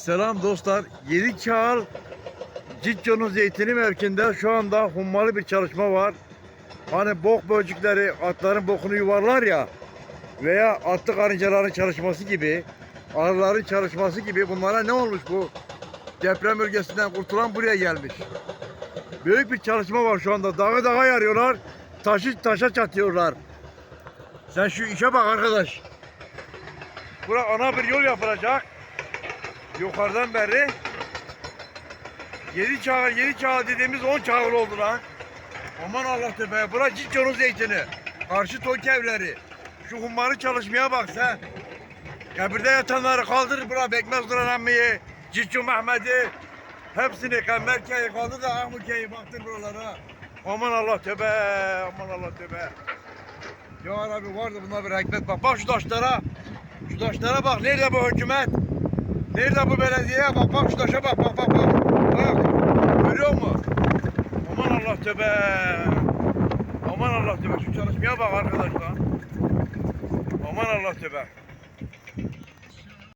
Selam dostlar. Yedi Çağal Cicco'nun zeytini mevkinde şu anda hummalı bir çalışma var. Hani bok böcekleri atların bokunu yuvarlar ya veya atlı karıncaların çalışması gibi arıların çalışması gibi bunlara ne olmuş bu? Deprem bölgesinden kurtulan buraya gelmiş. Büyük bir çalışma var şu anda. Dağı dağa yarıyorlar. Taşı taşa çatıyorlar. Sen şu işe bak arkadaş. Bura ana bir yol yapılacak. Yukarıdan beri. Yedi çağır, yedi çağır dediğimiz on çağır oldu lan. Aman Allah tepe. Bura Cicco'nun zeytini. Karşı Toki evleri. Şu hummarı çalışmaya bak sen. Kabirde yatanları kaldır bura Bekmez Duran emmiyi. Cicco Mehmet'i. Hepsini Kamberke'yi kaldır da Ahmuke'yi baktır buralara. Aman Allah tebe. Aman Allah tebe. Ya Rabbi vardı buna bir hikmet bak. Bak şu taşlara. Şu taşlara bak. Nerede bu hükümet? Nerede bu belediye? Bak bak şu taşa bak bak bak bak. Görüyor musun? Aman Allah tebe. Aman Allah tebe. Şu çalışmaya bak arkadaşlar. Aman Allah tebe.